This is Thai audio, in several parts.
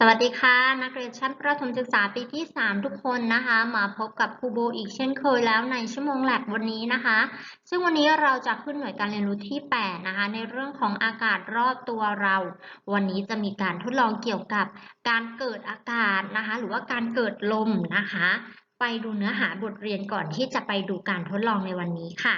สวัสดีค่ะ นักเรียนชั้นประถมศึกษาปีที่ 3 ทุกคนนะคะ มาพบกับครูโบอีกเช่นเคยแล้วในชั่วโมงแลกวันนี้นะคะ ซึ่งวันนี้เราจะขึ้นหน่วยการเรียนรู้ที่ 8 นะคะ ในเรื่องของอากาศรอบตัวเรา วันนี้จะมีการทดลองเกี่ยวกับการเกิดอากาศนะคะ หรือว่าการเกิดลมนะคะ ไปดูเนื้อหาบทเรียนก่อนที่จะไปดูการทดลองในวันนี้ค่ะ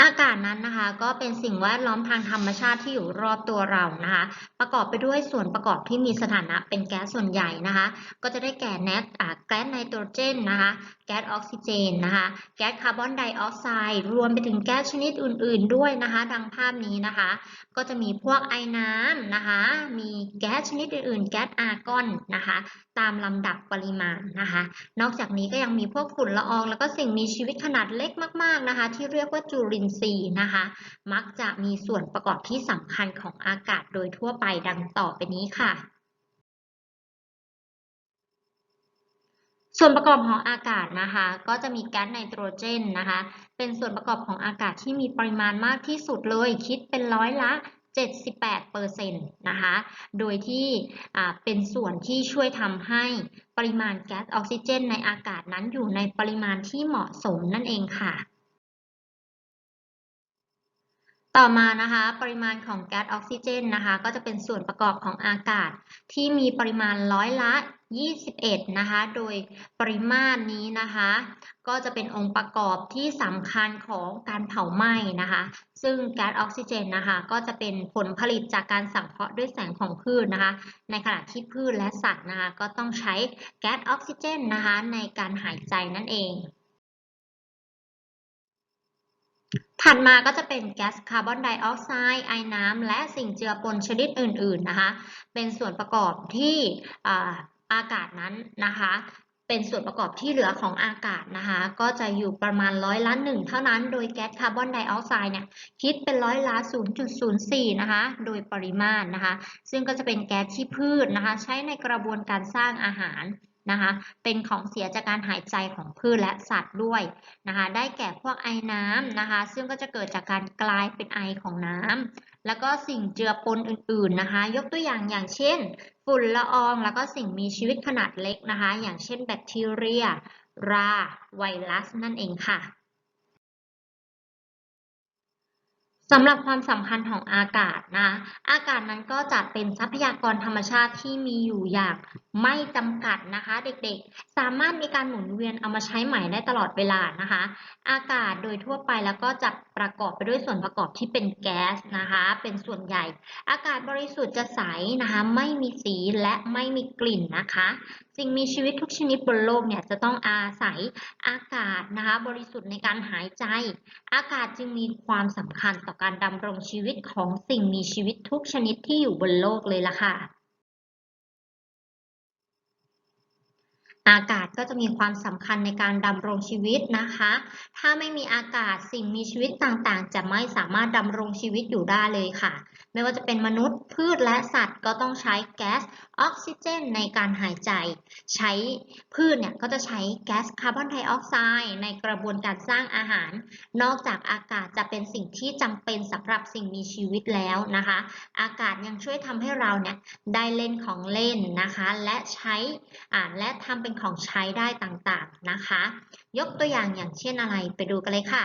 อากาศนั้นนะคะ ก็เป็นสิ่งแวดล้อมทางธรรมชาติที่อยู่รอบตัวเรานะคะ ประกอบไปด้วยส่วนประกอบที่มีสถานะเป็นแก๊สส่วนใหญ่นะคะ ก็จะได้แก่แนตอ่าแก๊สไนโตรเจนนะคะ แก๊สออกซิเจนนะคะ แก๊สคาร์บอนไดออกไซด์รวมไปถึงแก๊สชนิดอื่น ๆ ด้วยนะคะดังภาพนี้นะคะ ก็จะมีพวกไอน้ำนะคะ มีแก๊สชนิดอื่น ๆ แก๊สอาร์กอนนะคะ ตามลำดับปริมาณนะคะ นอกจากนี้ก็ยังมีพวกฝุ่นละออง แล้วก็สิ่งมีชีวิตขนาดเล็กมาก ๆ นะคะ ที่เรียกว่าจุลินทรีย์นะคะ มักจะมีส่วนประกอบที่สำคัญของอากาศโดยทั่วไปดังต่อไปนี้ค่ะ ส่วนประกอบของอากาศนะคะ ก็จะมีแก๊สไนโตรเจนนะคะ เป็นส่วนประกอบของอากาศที่มีปริมาณมากที่สุดเลยคิดเป็นร้อยละ 78%นะคะ โดยที่เป็นส่วนที่ช่วยทำให้ปริมาณแก๊สออกซิเจนในอากาศนั้นอยู่ในปริมาณที่เหมาะสมนั่นเองค่ะ ต่อมานะคะปริมาณของแก๊สออกซิเจนนะคะก็จะเป็นส่วนประกอบของอากาศ ที่มีปริมาณร้อยละ 21 นะคะ โดยปริมาณนี้นะคะ ก็จะเป็นองค์ประกอบที่สำคัญของการเผาไหม้นะคะ ซึ่งแก๊สออกซิเจนนะคะ ก็จะเป็นผลผลิตจากการสังเคราะห์ด้วยแสงของพืชนะคะ ในขณะที่พืชและสัตว์นะคะ ก็ต้องใช้แก๊สออกซิเจนนะคะ ในการหายใจนั่นเอง ถัดมาก็จะเป็นแก๊สคาร์บอนไดออกไซด์ไอน้ำและสิ่งเจือปนชนิดอื่น ๆ นะคะ เป็นส่วนประกอบที่อากาศนั้นนะคะ เป็นส่วนประกอบที่เหลือของอากาศนะคะ ก็จะอยู่ประมาณร้อยละหนึ่งเท่านั้น โดยแก๊สคาร์บอนไดออกไซด์เนี่ยคิดเป็นร้อยละ 0.04 นะคะ โดยปริมาณนะคะ ซึ่งก็จะเป็นแก๊สที่พืชนะคะ ใช้ในกระบวนการสร้างอาหาร นะคะเป็นของเสียจากการหายใจของพืชและสัตว์ด้วยนะคะได้แก่พวกไอน้ำนะคะซึ่งก็จะเกิดจากการกลายเป็นไอของน้ำแล้วก็สิ่งเจือปนอื่นๆนะคะยกตัวอย่างอย่างเช่น ฝุ่นละอองแล้วก็สิ่งมีชีวิตขนาดเล็กนะคะอย่างเช่นแบคทีเรีย ราไวรัสนั่นเองค่ะ สำหรับความสำคัญของอากาศนะ อากาศนั้นก็จะเป็นทรัพยากรธรรมชาติที่มีอยู่อย่างไม่จำกัดนะคะ เด็กๆ สามารถมีการหมุนเวียนเอามาใช้ใหม่ได้ตลอดเวลานะคะ อากาศโดยทั่วไปแล้วก็จะ ประกอบไปด้วยส่วนประกอบที่เป็นแก๊สนะคะ เป็นส่วนใหญ่ อากาศบริสุทธิ์จะใสนะคะ ไม่มีสีและไม่มีกลิ่นนะคะ สิ่งมีชีวิตทุกชนิดบนโลกเนี่ยจะต้องอาศัยอากาศนะคะ บริสุทธิ์ในการหายใจ อากาศจึงมีความสำคัญต่อการดำรงชีวิตของสิ่งมีชีวิตทุกชนิดที่อยู่บนโลกเลยล่ะค่ะ อากาศก็จะมีความสำคัญในการดำรงชีวิตนะคะ ถ้าไม่มีอากาศสิ่งมีชีวิตต่างๆ จะไม่สามารถดำรงชีวิตอยู่ได้เลยค่ะ ไม่ว่าจะเป็นมนุษย์พืชและสัตว์ก็ต้องใช้แก๊สออกซิเจนในการหายใจ ใช้พืชเนี่ยก็จะใช้แก๊สคาร์บอนไดออกไซด์ในกระบวนการสร้างอาหาร นอกจากอากาศจะเป็นสิ่งที่จำเป็นสำหรับสิ่งมีชีวิตแล้วนะคะ อากาศยังช่วยทำให้เราเนี่ยได้เล่นของเล่นนะคะ และใช้อ่านและทำเป็นของใช้ได้ต่างๆนะคะ ยกตัวอย่างอย่างเช่นอะไรไปดูกันเลยค่ะ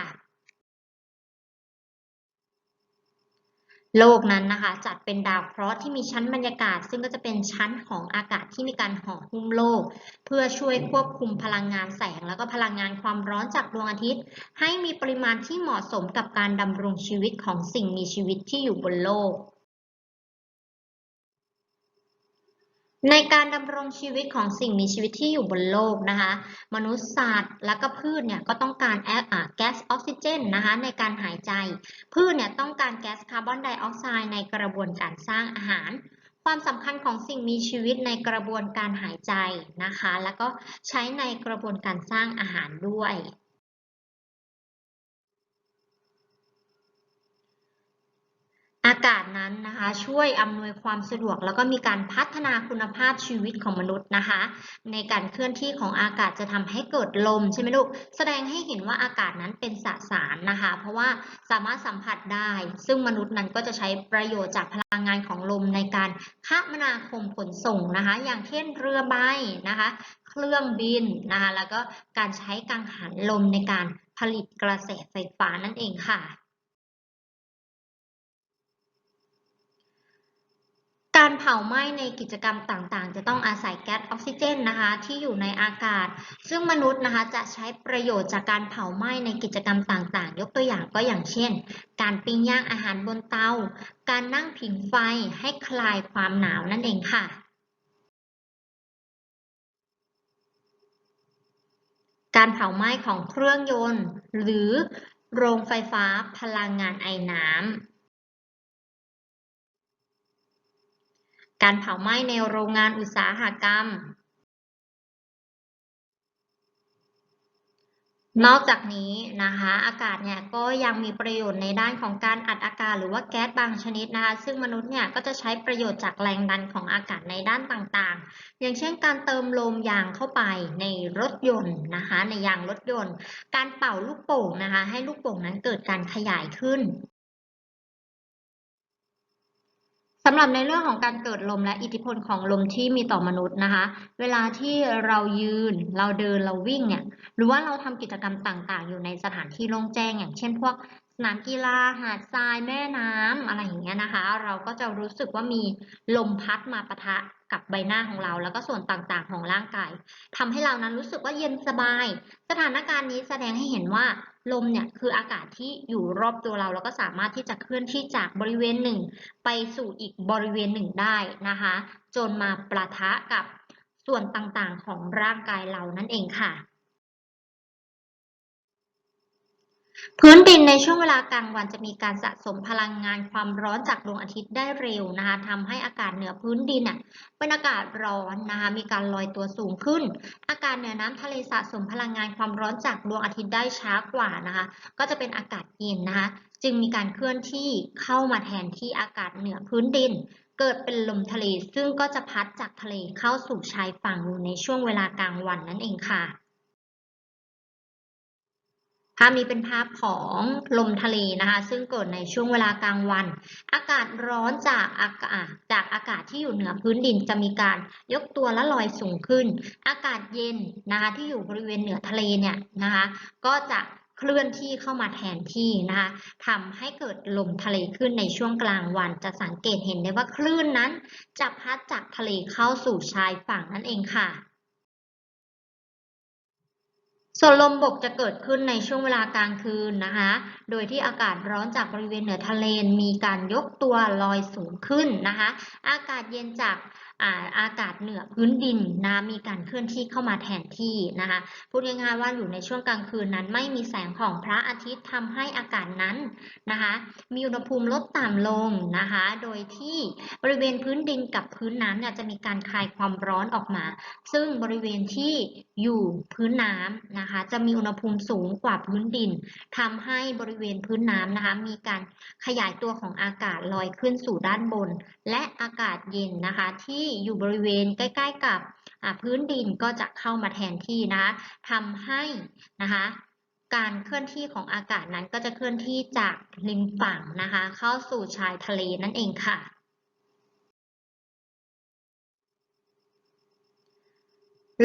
โลกนั้นนะคะ จัดเป็นดาวเคราะห์ที่มีชั้นบรรยากาศ ซึ่งก็จะเป็นชั้นของอากาศที่มีการห่อหุ้มโลก เพื่อช่วยควบคุมพลังงานแสง แล้วก็พลังงานความร้อนจากดวงอาทิตย์ ให้มีปริมาณที่เหมาะสมกับการดำรงชีวิตของสิ่งมีชีวิตที่อยู่บนโลก ในการดำรงชีวิตของสิ่งมีชีวิตที่อยู่บนโลกนะคะ มนุษย์สัตว์และก็พืชเนี่ยก็ต้องการแก๊สออกซิเจนนะคะในการหายใจ พืชเนี่ยต้องการแก๊สคาร์บอนไดออกไซด์ในกระบวนการสร้างอาหาร ความสำคัญของสิ่งมีชีวิตในกระบวนการหายใจนะคะ แล้วก็ใช้ในกระบวนการสร้างอาหารด้วย อากาศนั้นนะคะช่วยอำนวยความสะดวก แล้วก็มีการพัฒนาคุณภาพชีวิตของมนุษย์นะคะ ในการเคลื่อนที่ของอากาศจะทำให้เกิดลมใช่ไหมลูกแสดงให้เห็นว่าอากาศนั้นเป็นสสารนะคะ เพราะว่าสามารถสัมผัสได้ ซึ่งมนุษย์นั้นก็จะใช้ประโยชน์จากพลังงานของลมในการคมนาคมขนส่งนะคะ อย่างเช่นเรือใบนะคะ เครื่องบินนะคะแล้วก็การใช้กังหันลมในการผลิตกระแสไฟฟ้านั่นเองค่ะ การเผาไหม้ในกิจกรรมต่างๆ จะต้องอาศัยแก๊สออกซิเจนนะคะที่อยู่ในอากาศ ซึ่งมนุษย์นะคะจะใช้ประโยชน์จากการเผาไหม้ในกิจกรรมต่างๆ ยกตัวอย่างก็อย่างเช่น การปิ้งย่างอาหารบนเตา การนั่งผิงไฟให้คลายความหนาวนั่นเองค่ะ การเผาไหม้ของเครื่องยนต์ หรือโรงไฟฟ้าพลังงานไอน้ำ การเผาไหม้ในโรงงานอุตสาหกรรม นอกจากนี้นะคะอากาศเนี่ยก็ยังมีประโยชน์ในด้านของการอัดอากาศหรือว่าแก๊สบางชนิดนะคะซึ่งมนุษย์เนี่ยก็จะใช้ประโยชน์จากแรงดันของอากาศในด้านต่างๆ อย่างเช่นการเติมลมยางเข้าไปในรถยนต์นะคะในยางรถยนต์ การเป่าลูกโป่งนะคะให้ลูกโป่งนั้นเกิดการขยายขึ้น สำหรับในเรื่องของการเกิดลมและอิทธิพลของลมที่มีต่อมนุษย์นะคะ เวลาที่เรายืน เราเดิน เราวิ่งเนี่ย หรือว่าเราทำกิจกรรมต่างๆ อยู่ในสถานที่โล่งแจ้ง อย่างเช่นพวก สนามกีฬาหาดทรายแม่น้ำอะไรอย่างเงี้ยนะคะ เราก็จะรู้สึกว่ามีลมพัดมาปะทะกับใบหน้าของเรา แล้วก็ส่วนต่างๆของร่างกายทำให้เรานั้นรู้สึกว่าเย็นสบาย สถานการณ์นี้แสดงให้เห็นว่าลมเนี่ยคืออากาศที่อยู่รอบตัวเรา แล้วก็สามารถที่จะเคลื่อนที่จากบริเวณหนึ่ง ไปสู่อีกบริเวณหนึ่งได้นะคะ จนมาประทะกับส่วนต่างๆของร่างกายเรานั่นเองค่ะ พื้นดินในช่วงเวลากลางวันจะมีการสะสมพลังงานความร้อนจากดวงอาทิตย์ได้เร็วนะคะทำให้อากาศเหนือพื้นดินน่ะเป็นอากาศร้อนนะคะมีการลอยตัวสูงขึ้น อากาศเหนือน้ำทะเลสะสมพลังงานความร้อนจากดวงอาทิตย์ได้ช้ากว่านะคะก็จะเป็นอากาศเย็นนะคะจึงมีการเคลื่อนที่เข้ามาแทนที่อากาศเหนือพื้นดิน เกิดเป็นลมทะเลซึ่งก็จะพัดจากทะเลเข้าสู่ชายฝั่งในช่วงเวลากลางวันนั่นเองค่ะ ภาพนี้เป็นภาพของลมทะเลนะคะ ซึ่งเกิดในช่วงเวลากลางวัน อากาศร้อนจากอากาศจากอากาศที่อยู่เหนือพื้นดินจะมีการยกตัวและลอยสูงขึ้น อากาศเย็นนะคะที่อยู่บริเวณเหนือทะเลเนี่ยนะคะ ก็จะเคลื่อนที่เข้ามาแทนที่นะคะทำให้เกิดลมทะเลขึ้นในช่วงกลางวัน จะสังเกตเห็นได้ว่าคลื่นนั้นจะพัดจากทะเลเข้าสู่ชายฝั่งนั่นเองค่ะ ส่วนลมบกจะเกิดขึ้นในช่วงเวลากลางคืนนะคะ โดยที่อากาศร้อนจากบริเวณเหนือทะเลมีการยกตัวลอยสูงขึ้นนะคะ อากาศเย็นจากอากาศเหนือพื้นดินนะมีการเคลื่อนที่เข้ามาแทนที่นะคะพูดง่ายๆว่าอยู่ในช่วงกลางคืนนั้นไม่มีแสงของพระอาทิตย์ทำให้อากาศนั้นนะคะมีอุณหภูมิลดต่ำลงนะคะโดยที่บริเวณพื้นดินกับพื้นน้ำเนี่ยจะมีการคลายความร้อนออกมา ซึ่งบริเวณที่อยู่พื้นน้ำนะคะจะมีอุณหภูมิสูงกว่าพื้นดินทำให้บริเวณพื้นน้ำนะคะมีการขยายตัวของอากาศลอยขึ้นสู่ด้านบน และอากาศเย็นนะคะที่อยู่บริเวณใกล้ ๆ กับพื้นดินก็จะเข้ามาแทนที่นะคะทำให้นะคะการเคลื่อนที่ของอากาศนั้นก็จะเคลื่อนที่จากริมฝั่งนะคะ เข้าสู่ชายทะเลนั่นเองค่ะ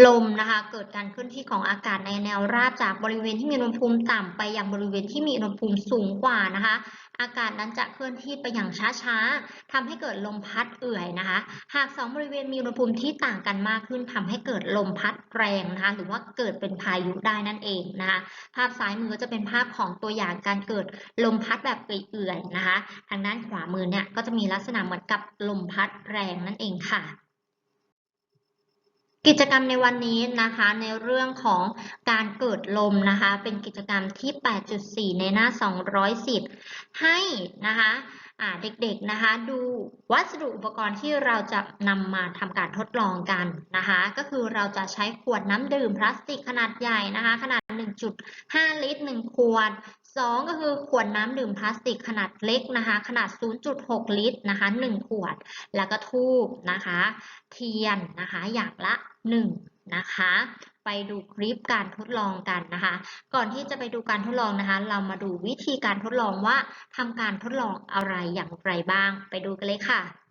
ลมนะคะเกิดการเคลื่อนที่ของอากาศในแนวราบจากบริเวณที่มีอุณหภูมิต่ำไปยังบริเวณที่มีอุณหภูมิสูงกว่านะคะ อากาศนั้นจะเคลื่อนที่ไปอย่างช้าๆทำให้เกิดลมพัดเอื่อยนะคะ หากสองบริเวณมีอุณหภูมิที่ต่างกันมากขึ้นทำให้เกิดลมพัดแรงนะคะหรือว่าเกิดเป็นพายุได้นั่นเองนะคะภาพซ้ายมือจะเป็นภาพของตัวอย่างการเกิดลมพัดแบบเอื่อยๆนะคะ ทางด้านขวามือเนี่ยก็จะมีลักษณะเหมือนกับลมพัดแรงนั่นเองค่ะ กิจกรรมในวันนี้นะคะในเรื่องของการเกิดลมนะคะ เป็นกิจกรรมที่ 8.4 ในหน้า 210 ให้นะคะเด็กๆนะคะ ดูวัสดุอุปกรณ์ที่เราจะนำมาทำการทดลองกันนะคะ ก็คือเราจะใช้ขวดน้ำดื่มพลาสติกขนาดใหญ่นะคะ ขนาด 1.5 ลิตร 1 ขวด 2 ก็คือขวดน้ำดื่มพลาสติกขนาดเล็กนะคะ ขนาด 0.6 ลิตรนะคะ 1 ขวด แล้วก็ทูบนะคะ เทียนนะคะ อย่างละ 1 นะคะ ไปดูคลิปการทดลองกันนะคะ ก่อนที่จะไปดูการทดลองนะคะ เรามาดูวิธีการทดลองว่าทำการทดลองอะไรอย่างไรบ้าง ไปดูกันเลยค่ะ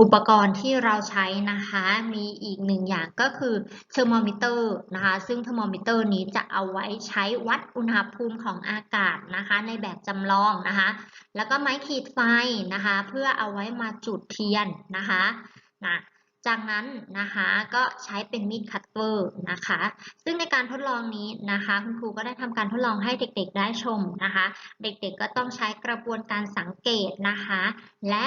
อุปกรณ์ที่เราใช้นะคะมีอีกหนึ่งอย่างก็คือเทอร์โมมิเตอร์นะคะซึ่งเทอร์โมมิเตอร์นี้จะเอาไว้ใช้วัดอุณหภูมิของอากาศนะคะในแบบจำลองนะคะแล้วก็ไม้ขีดไฟนะคะเพื่อเอาไว้มาจุดเทียนนะคะนะจากนั้นนะคะก็ใช้เป็นมีดคัตเตอร์นะคะ ซึ่งในการทดลองนี้นะคะคุณครูก็ได้ทำการทดลองให้เด็กๆได้ชมนะคะ เด็กๆก็ต้องใช้กระบวนการสังเกตนะคะ และ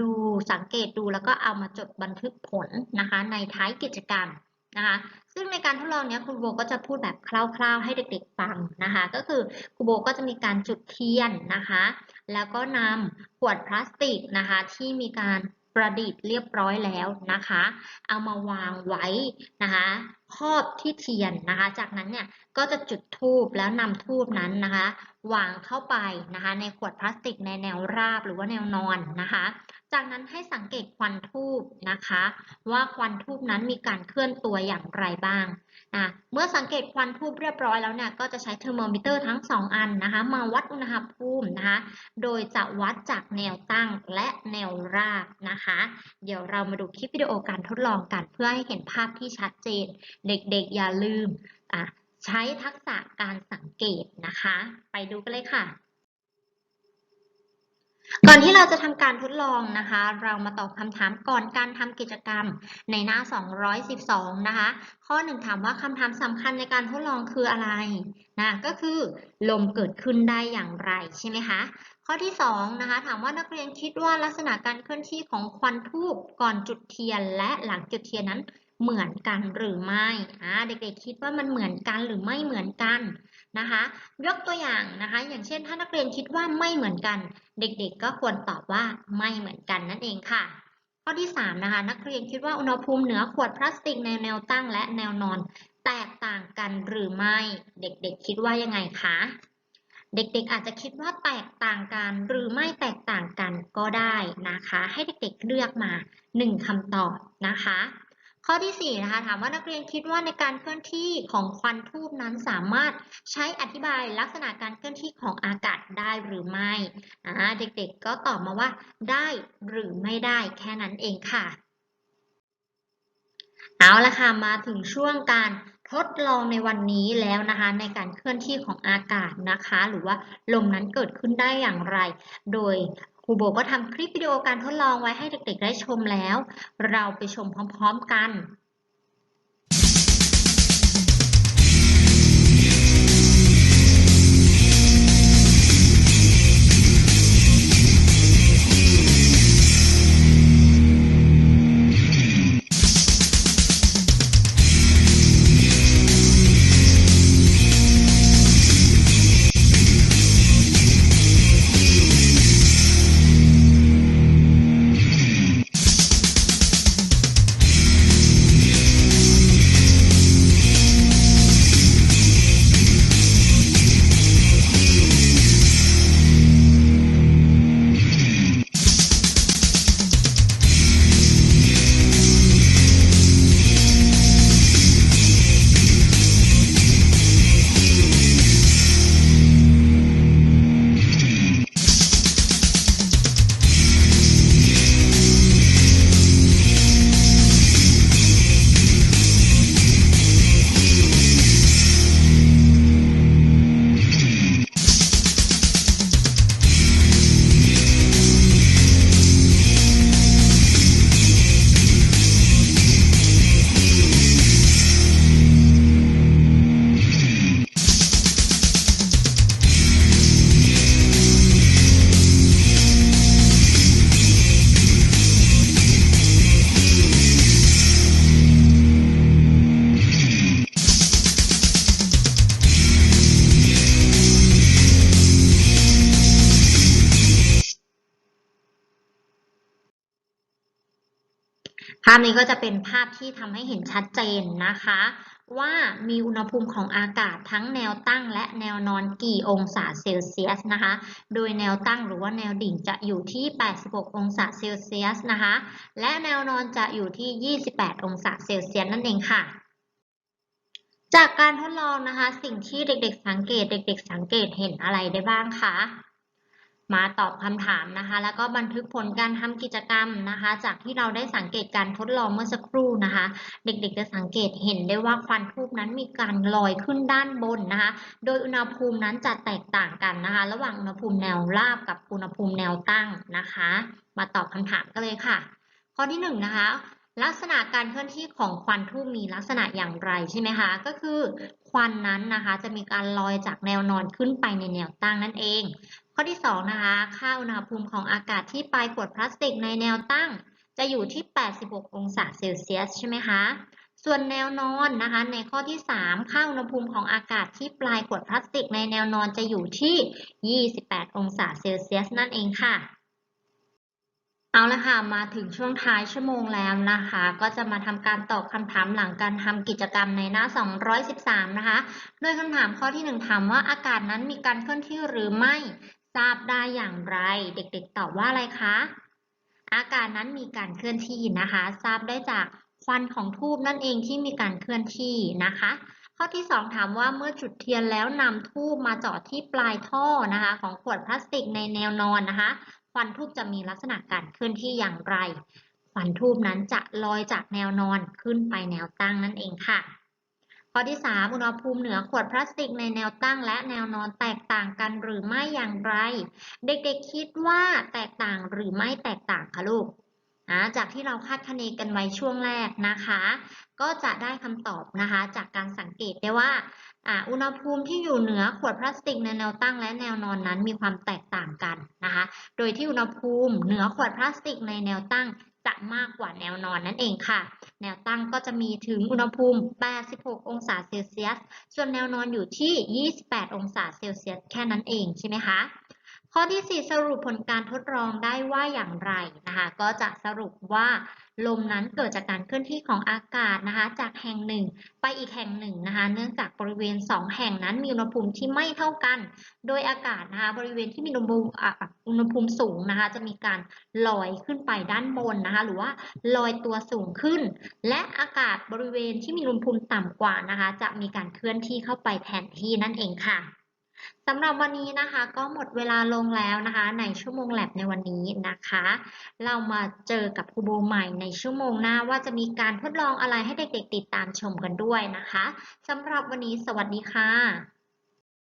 ดูสังเกตดูแล้วก็เอามาจดบันทึกผลนะคะ ในท้ายกิจกรรมนะคะ ซึ่งในการทดลองนี้ครูโบก็จะพูดแบบคร่าวๆให้เด็กๆฟังนะคะ ก็คือครูโบก็จะมีการจุดเทียนนะคะ แล้วก็นำขวดพลาสติกนะคะที่มีการประดิษฐ์เรียบร้อยแล้วนะคะ เอามาวางไว้นะคะครอบที่เทียนนะคะ จากนั้นเนี่ยก็จะจุดธูปแล้วนำธูปนั้นนะคะวางเข้าไปนะคะในขวดพลาสติกในแนวราบหรือว่าแนวนอนนะคะ จากนั้นให้สังเกตควันธูปนะคะ ว่าควันธูปนั้นมีการเคลื่อนตัวอย่างไรบ้างนะเมื่อสังเกตควันธูปเรียบร้อยแล้วเนี่ยก็จะใช้เทอร์โมมิเตอร์ทั้ง 2 อันนะคะมาวัดอุณหภูมินะคะ โดยจะวัดจากแนวตั้งและแนวราบนะคะ เดี๋ยวเรามาดูคลิปวิดีโอการทดลองกันเพื่อให้เห็นภาพที่ชัดเจนเด็กๆอย่าลืมอะใช้ทักษะการสังเกตนะคะ ไปดูกันเลยค่ะ ก่อนที่เราจะทำการทดลองนะคะ เรามาตอบคำถามก่อนการทำกิจกรรมในหน้า 212 นะคะ ข้อหนึ่งถามว่าคำถามสำคัญในการทดลองคืออะไรนะก็คือลมเกิดขึ้นได้อย่างไรใช่ไหมคะข้อที่2นะคะถามว่านักเรียนคิดว่าลักษณะการเคลื่อนที่ของควันทูบก่อนจุดเทียนและหลังจุดเทียนนั้น เหมือนกันหรือไม่อ่าเด็กๆคิดว่ามันเหมือนกันหรือไม่เหมือนกันนะคะ ยกตัวอย่างนะคะ อย่างเช่น ถ้านักเรียนคิดว่าไม่เหมือนกัน เด็กๆ ก็ควรตอบว่าไม่เหมือนกันนั่นเองค่ะ ข้อที่3นะคะนักเรียนคิดว่าอุณหภูมิเหนือขวดพลาสติกในแนวตั้งและแนวนอน แตกต่างกันหรือไม่ เด็กๆ คิดว่ายังไงคะเด็กๆ อาจจะคิดว่าแตกต่างกันหรือไม่แตกต่างกันก็ได้นะคะ ให้เด็กๆเลือกมา 1คำตอบนะคะ ข้อที่ 4 นะคะถามว่านักเรียนคิดว่าในการเคลื่อนที่ของควันทูบนั้นสามารถใช้อธิบายลักษณะการเคลื่อนที่ของอากาศได้หรือไม่เด็กๆก็ตอบมาว่าได้หรือไม่ได้แค่นั้นเองค่ะ เอาละค่ะมาถึงช่วงการทดลองในวันนี้แล้วนะคะในการเคลื่อนที่ของอากาศนะคะ หรือว่าลมนั้นเกิดขึ้นได้อย่างไร โดย รูโบก็ทำคลิปวิดีโอการทดลองไว้ให้เด็กๆได้ชมแล้ว เราไปชมพร้อมๆกัน ภาพนี้ก็จะเป็นภาพที่ทำให้เห็นชัดเจนนะคะ ว่ามีอุณหภูมิของอากาศทั้งแนวตั้งและแนวนอนกี่องศาเซลเซียสนะคะ โดยแนวตั้งหรือว่าแนวดิ่งจะอยู่ที่ 86 องศาเซลเซียสนะคะ และแนวนอนจะอยู่ที่ 28 องศาเซลเซียสนั่นเองค่ะจากการทดลองนะคะ สิ่งที่เด็กๆสังเกตเด็ก ๆ สังเกตเห็นอะไรได้บ้างคะ มาตอบคำถามนะคะ แล้วก็บันทึกผลการทำกิจกรรมนะคะ จากที่เราได้สังเกตการทดลองเมื่อสักครู่นะคะ เด็กๆจะสังเกตเห็นได้ว่าควันทูบนั้นมีการลอยขึ้นด้านบนนะคะ โดยอุณหภูมินั้นจะแตกต่างกันนะคะ ระหว่างอุณหภูมิแนวราบกับอุณหภูมิแนวตั้งนะคะ มาตอบคำถามกันเลยค่ะ ข้อที่หนึ่งนะคะ ลักษณะการเคลื่อนที่ของควันทูบมีลักษณะอย่างไรใช่ไหมคะ ก็คือควันนั้นนะคะจะมีการลอยจากแนวนอนขึ้นไปในแนวตั้งนั่นเอง ข้อที่2นะคะ ค่าอุณหภูมิของอากาศที่ปลายขวดพลาสติกในแนวตั้ง จะอยู่ที่ 86 องศาเซลเซียสใช่ไหมคะ ส่วนแนวนอนนะคะ ในข้อที่ 3 ค่าอุณหภูมิของอากาศที่ปลายขวดพลาสติกในแนวนอนจะอยู่ที่ 28 องศาเซลเซียสนั่นเองค่ะ เอาละค่ะ มาถึงช่วงท้ายชั่วโมงแล้วนะคะ ก็จะมาทำการตอบคำถามหลังการทำกิจกรรมในหน้า 213 นะคะ โดยคำถามข้อที่ 1 ถามว่าอากาศนั้นมีการเคลื่อนที่หรือไม่ทราบได้อย่างไร เด็กๆ ตอบว่าอะไรคะ อากาศนั้นมีการเคลื่อนที่นะคะ ทราบได้จากควันของทูบนั่นเองที่มีการเคลื่อนที่นะคะ ข้อที่ 2 ถามว่าเมื่อจุดเทียนแล้วนำทูบมาจาะที่ปลายท่อนะคะ ของขวดพลาสติกในแนวนอนนะคะควันทูบจะมีลักษณะการเคลื่อนที่อย่างไร ควันทูบนั้นจะลอยจากแนวนอนขึ้นไปแนวตั้งนั่นเองค่ะ ข้อที่ 3 อุณหภูมิเหนือขวดพลาสติกในแนวตั้งและแนวนอนแตกต่างกันหรือไม่อย่างไร เด็กๆคิดว่าแตกต่างหรือไม่แตกต่างคะลูก นะจากที่เราคาดคะเนกันไว้ช่วงแรกนะคะ ก็จะได้คำตอบนะคะ จากการสังเกตได้ว่าอ่าอุณหภูมิที่อยู่เหนือขวดพลาสติกในแนวตั้งและแนวนอนนั้นมีความแตกต่างกันนะคะ โดยที่อุณหภูมิเหนือขวดพลาสติกในแนวตั้งจะมากกว่าแนวนอนนั่นเองค่ะ แนวตั้งก็จะมีถึงอุณหภูมิ 86 องศาเซลเซียส ส่วนแนวนอนอยู่ที่ 28 องศาเซลเซียสแค่นั้นเองใช่ไหมคะ ข้อที่ 4 สรุปผลการทดลองได้ว่าอย่างไรนะคะ ก็จะสรุปว่าลมนั้นเกิดจากการเคลื่อนที่ของอากาศนะคะ จากแห่งหนึ่งไปอีกแห่งหนึ่งนะคะ เนื่องจากบริเวณ 2 แห่งนั้นมีอุณหภูมิที่ไม่เท่ากัน โดยอากาศนะคะบริเวณที่มีอุณหภูมิอุณหภูมิสูงนะคะ จะมีการลอยขึ้นไปด้านบนนะคะ หรือว่าลอยตัวสูงขึ้น และอากาศบริเวณที่มีอุณหภูมิต่ำกว่านะคะ จะมีการเคลื่อนที่เข้าไปแทนที่นั่นเองค่ะ สำหรับวันนี้นะคะก็หมดเวลาลงแล้วนะคะ ในชั่วโมงแลบในวันนี้นะคะ เรามาเจอกับครูโบใหม่ในชั่วโมงหน้าว่าจะมีการทดลองอะไรให้เด็กๆติดตามชมกันด้วยนะคะสำหรับวันนี้สวัสดีค่ะ